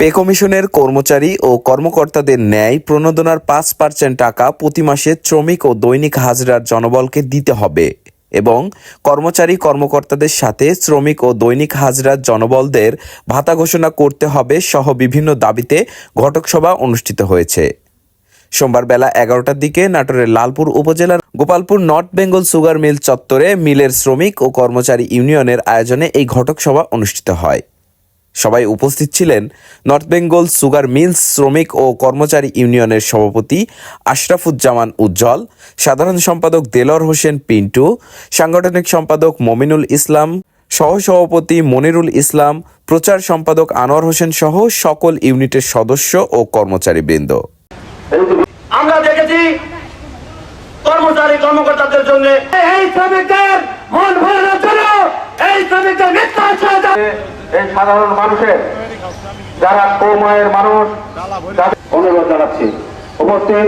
Pay কমিশনের কর্মচারী ও কর্মকর্তাদের ন্যায় প্রণোদনার পাঁচ পার্সেন্ট টাকা প্রতি মাসে শ্রমিক ও দৈনিক হাজিরার জনবলকে দিতে হবে এবং কর্মচারী কর্মকর্তাদের সাথে শ্রমিক ও দৈনিক হাজিরার জনবলদের ভাতা ঘোষণা করতে হবে সহ বিভিন্ন দাবিতে ঘটক সভা অনুষ্ঠিত হয়েছে। সোমবার বেলা এগারোটার দিকে নাটোরের লালপুর উপজেলার Gopalpur North Bengal sugar mill চত্বরে মিলের শ্রমিক ও কর্মচারী ইউনিয়নের আয়োজনে এই ঘটক সভা অনুষ্ঠিত হয়। সবাই উপস্থিত ছিলেন নর্থ বেঙ্গল সুগার মিলস শ্রমিক ও কর্মচারী ইউনিয়নের সভাপতি আশরাফুজ্জামান উজ্জ্বল, সাধারণ সম্পাদক দেলর হোসেন পিন্টু, সাংগঠনিক সম্পাদক মমিনুল ইসলাম, সহসভাপতি মনিরুল ইসলাম, প্রচার সম্পাদক আনোয়ার হোসেন সহ সকল ইউনিটের সদস্য ও কর্মচারীবৃন্দ। আমরা দেখেছি কর্মচারী কর্মকর্তাদের জন্য এই সাধারণ মানুষের যারা কৌমায়ের মানুষ অনুরোধ জানাচ্ছি উপস্থিত।